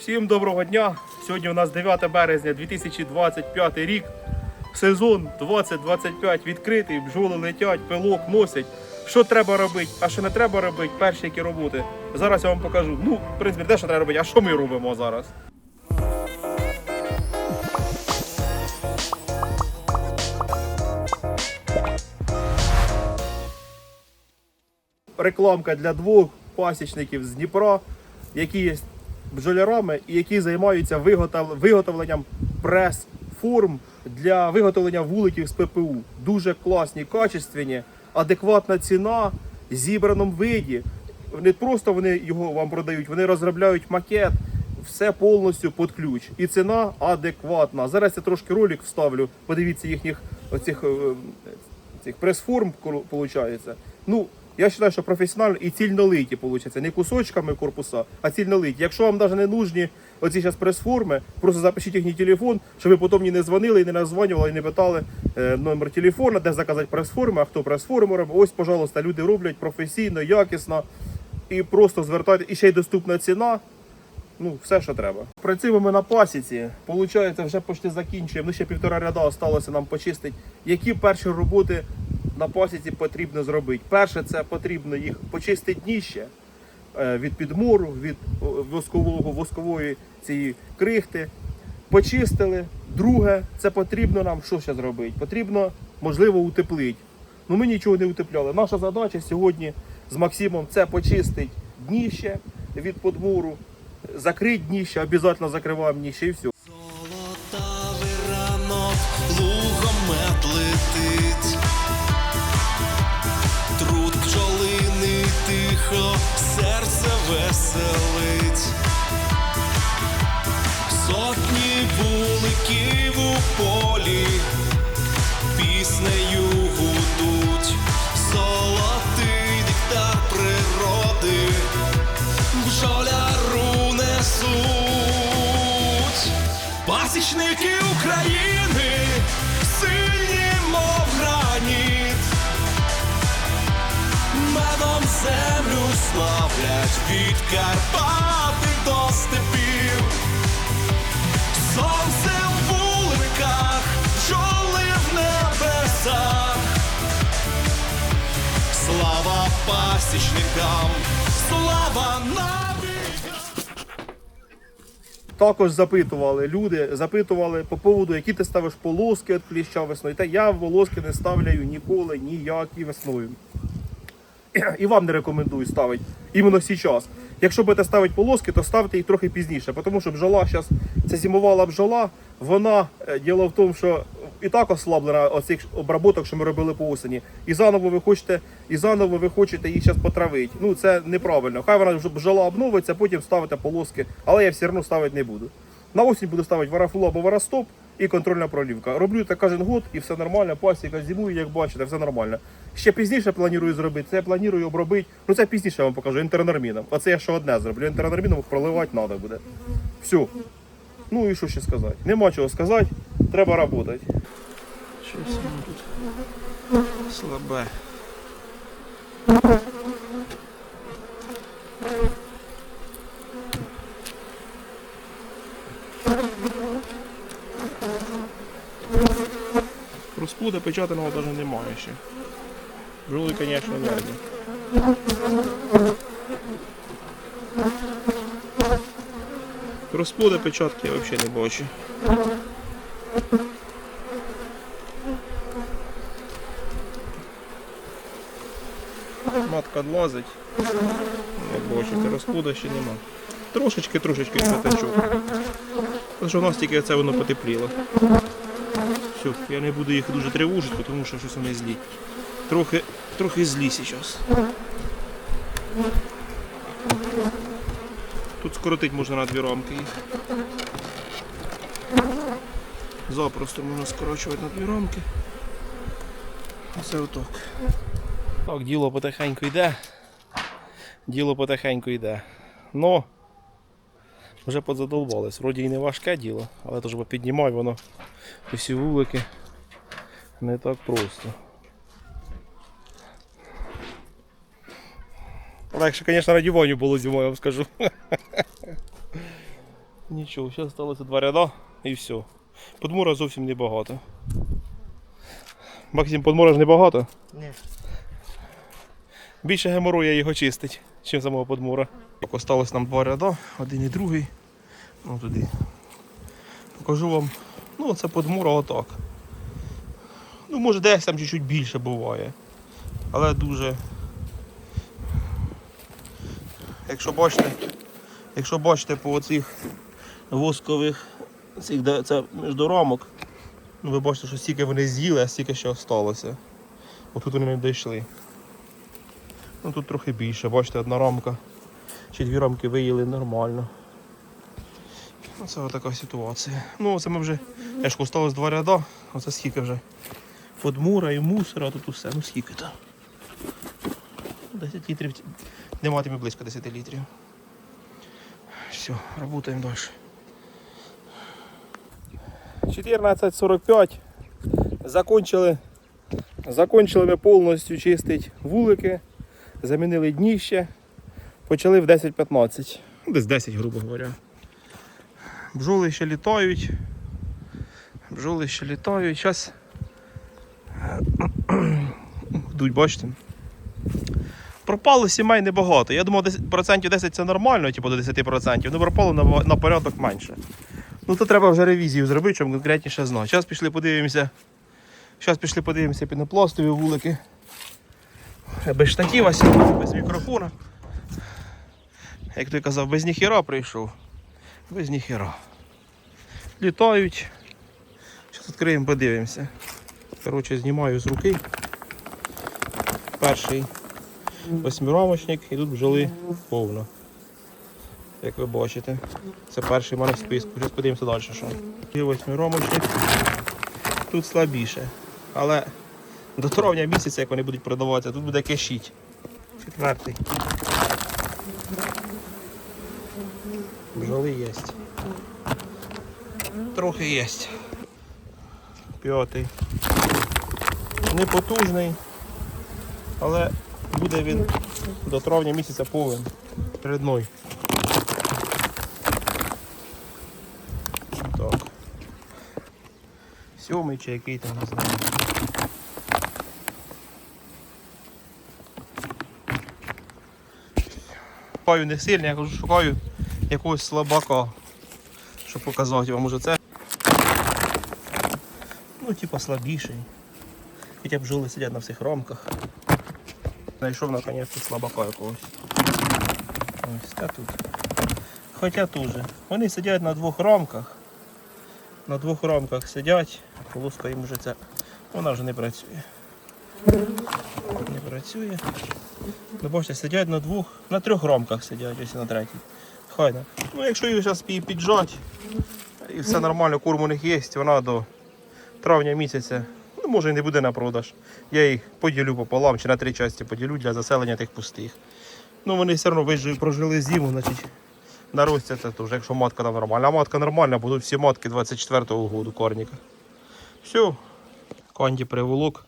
Всім доброго дня! Сьогодні у нас 9 березня 2025 рік. Сезон 2025 відкритий, бджоли летять, пилок носять. Що треба робити, а що не треба робити, перші які роботи. Зараз я вам покажу. Ну, в принципі, те, що треба робити, а що ми робимо зараз. Рекламка для двох пасічників з Дніпра, які є бджолярами які займаються виготовленням прес-форм для виготовлення вуликів з ППУ. Дуже класні, качественні, адекватна ціна, в зібраному виді. Не просто вони його вам продають, вони розробляють макет, все повністю під ключ. І ціна адекватна. Зараз я трошки ролик вставлю. Подивіться їхніх оцих е, цих прес-форм, виходить. Ну, я вважаю, що професіонально і цільнолиті, виходить. Не кусочками корпуса, а цільнолиті. Якщо вам навіть не нужні оці зараз прес-форми, просто запишіть їхній телефон, щоб ви потім мені не дзвонили і не названювали, і не питали е, номер телефона, де заказати прес-форми, а хто прес-форми робить. Ось, пожалуйста, люди роблять професійно, якісно і просто звертайте. І ще й доступна ціна. Ну, все, що треба. Працюємо ми на пасіці. Получається, вже почти закінчуємо. Ну, ще півтора ряда залишилося нам почистити. Які перші роботи на пасіці потрібно зробити? Перше, це потрібно їх почистити дніще е, від підмору, від воскового, воскової цієї крихти. Почистили. Друге, це потрібно нам що ще зробити? Потрібно, можливо, утеплити. Ну ми нічого не утепляли. Наша задача сьогодні з Максимом це почистити дніще від подмуру, закрити дніще, обов'язково закриваємо дніще і все. Тихо, серце веселить, сотні вуликів у полі, піснею гудуть, золотий диктар природи бджоляру несуть. Пасічники України, від Карпати до степів. Сонце в вуликах, бджоли в небесах. Слава пасічникам, слава навіть! Також запитували люди, запитували по поводу, які ти ставиш полоски від кліща весною. Та я волоски не ставляю ніколи, ніякі весною. І вам не рекомендую ставити іменно зараз. Якщо будете ставити полоски, то ставте їх трохи пізніше, тому що бджола зараз, це зимувала бджола, вона е, діло в тому, що і так ослаблена оцих обработок, що ми робили по осені. І заново ви хочете, і заново ви хочете їх зараз потравити. Ну це неправильно. Хай вона бджола обновиться, потім ставите полоски, але я все одно ставити не буду. На осінь буду ставити варафулу або варастоп і контрольна пролівка. Роблю це кожен год і все нормально. Пасіка зимує, як бачите, все нормально. Ще пізніше планую зробити. Це я планую обробити. Ну це пізніше вам покажу інтернорміном. Оце я ще одне зроблю. Інтернорміном проливати треба буде. Все. Ну і що ще сказати? Нема чого сказати. Треба працювати. Щось тут слабе. Розплуда печатаного навіть немає ще. Жули, звісно, верні. Розплуда печатки я взагалі не бачу. Матка лазить. Не бачите, розплуда ще нема. Трошечки, трошечки п'ятачок. Тому що у нас тільки це воно потепліло. Все, я не буду їх дуже тривожити, тому що щось вони злі. Трохи, трохи злі зараз. Тут скоротити можна на дві рамки їх. Запросто можна скорочувати на дві рамки. Оце отак. Так, діло потихеньку йде. Діло потихеньку йде. Ну, вже подзадолбались. Вроді і не важке діло, але то ж бо піднімай воно усі вулики не так просто. Легше, звісно, на було зимою, я вам скажу. Нічого, зараз залишилося два ряда і все. Подмура зовсім небагато. Максим, подмура ж небагато. Ні. Більше геморроя його чистить, чим самого подмура. Осталось нам два ряда, один і другий. Ну туди. Покажу вам. Ну, це подмура отак. Ну, може десь там чуть-чуть більше буває. Але дуже. Якщо бачите, якщо бачите по оцих воскових цих, де це між рамок, ну ви бачите, що стільки вони з'їли, а стільки ще осталося. Отут вони не дійшли. Ну тут трохи більше, бачите, одна рамка. Чи дві рамки виїли нормально. Ну, Це така ситуація. Ну це ми вже. Я ж осталось два ряда, оце скільки вже. Подмура і мусора, тут усе. Ну скільки то. 10 літрів. Не матиме близько 10 літрів. Все, працюємо далі. 14.45. Закончили. Закончили ми повністю чистити вулики, замінили дніще, почали в 10.15. Ну, Десь 10, грубо говоря. Бджоли ще літають. Бджоли ще літають. Зараз йдуть, бачите. Пропало сімей небагато. Я думав, 10%, процентів 10 це нормально, типу до 10%, ну пропало на, на порядок менше. Ну то треба вже ревізію зробити, щоб конкретніше знати. Зараз пішли подивимося. Зараз пішли подивимося пінопластові вулики. Без сьогодні, без мікрофона. Як той казав, без ніхіра прийшов. Без ніхіра. Літають. Зараз відкриємо, подивимося. Коротше, знімаю з руки. Перший восьмирамочник і тут бджоли повно. Як ви бачите. Це перший в мене в списку. Зараз подивимося далі, що. І восьмирамочник. Тут слабіше. Але до травня місяця, як вони будуть продаватися, тут буде кишіть. Четвертий. Бджоли є. Трохи є. П'ятий. Непотужний, але буде він до травня місяця повен. Передной. Так. Сьомий чи який там не знаю. Шукаю не сильний, я кажу, шукаю якогось слабака, щоб показати вам уже це. Ну, типа слабіший. Хоча бджоли сидять на всіх рамках. Знайшов наконець слабака якогось. Ось та тут. Хоча теж. Вони сидять на двох рамках. На двох рамках сидять, полоска їм вже ця. Вона вже не працює. Не працює. Ви бачите, сидять на двох, на трьох рамках сидять, ось на третій. Хайно. Ну якщо їх зараз піджати і все нормально, корм у них є, вона до травня місяця, ну може і не буде на продаж. Я їх поділю пополам чи на три частини поділю для заселення тих пустих. Ну вони все одно вижили, прожили зиму, значить наростяться теж, якщо матка там нормальна. А матка нормальна, будуть всі матки 24-го году корніка. Все, конді приволок.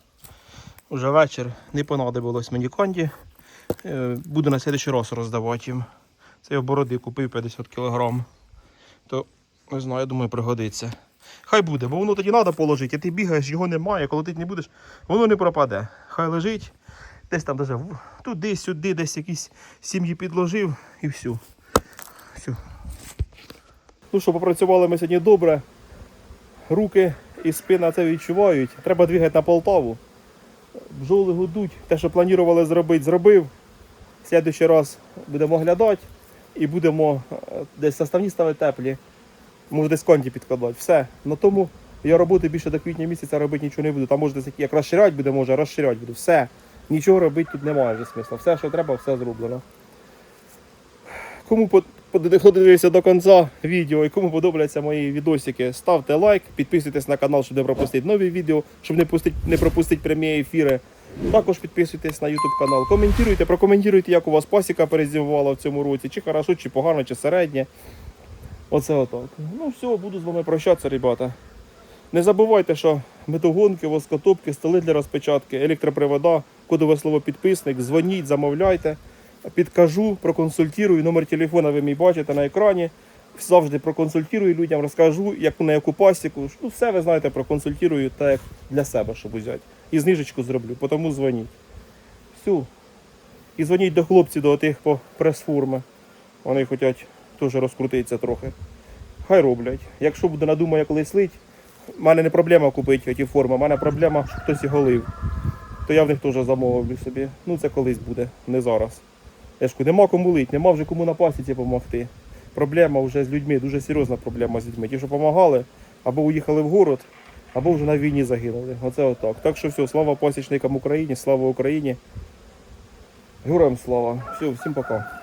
Уже вечір, не понадобилось мені конді. Е, Буду на следующий раз роздавати їм. Це я в бороди купив 50 кг. То не знаю, я думаю, пригодиться. Хай буде, бо воно тоді треба положити, а ти бігаєш, його немає, коли ти не будеш, воно не пропаде. Хай лежить. Десь там даже туди, сюди, десь якісь сім'ї підложив і все. все. Ну що, попрацювали ми сьогодні добре. Руки і спина це відчувають. Треба двигати на Полтаву. Бджоли гудуть. Те, що планували зробити, зробив. В следующий раз будемо оглядати і будемо е, десь составні ставити теплі. Може десь конті підкладати. Все. На тому я роботи більше до квітня місяця робити нічого не буду. Там може десь як- розширяти буде, може розширяти буду. Все. Нічого робити тут немає вже смисла. Все, що треба, все зроблено. Кому под- под- подивився до кінця відео і кому подобаються мої відосики, ставте лайк, підписуйтесь на канал, щоб не пропустити нові відео, щоб не, пустити, не пропустити прямі ефіри. Також підписуйтесь на YouTube канал. Коментуйте, прокоментуйте, як у вас пасіка перезимувала в цьому році, чи хорошо, чи погано, чи середнє. Оце отак. Ну все, буду з вами прощатися, ребята. Не забувайте, що медогонки, воскотопки, столи для розпечатки, електропривода, кодове слово підписник, дзвоніть, замовляйте. Підкажу, проконсультую. Номер телефона ви мій бачите на екрані. Завжди проконсультую людям, розкажу, яку на яку пасіку. Ну, все ви знаєте, проконсультую так як для себе, щоб взяти. І знижечку зроблю, тому дзвоніть. Всю. І дзвоніть до хлопців, до тих по прес-форми. Вони хочуть теж розкрутитися трохи. Хай роблять. Якщо буде надумає колись лить, в мене не проблема купити ті форми, в мене проблема, що хтось його лив. То я в них теж замовлю собі. Ну це колись буде, не зараз. Я ж кажу, нема кому лить, нема вже кому на пасіці допомогти. Проблема вже з людьми, дуже серйозна проблема з людьми. Ті, що допомагали, або уїхали в город, або вже на війні загинули. Оце отак. Так що все, слава пасічникам України, слава Україні. Героям слава. Все, всім пока.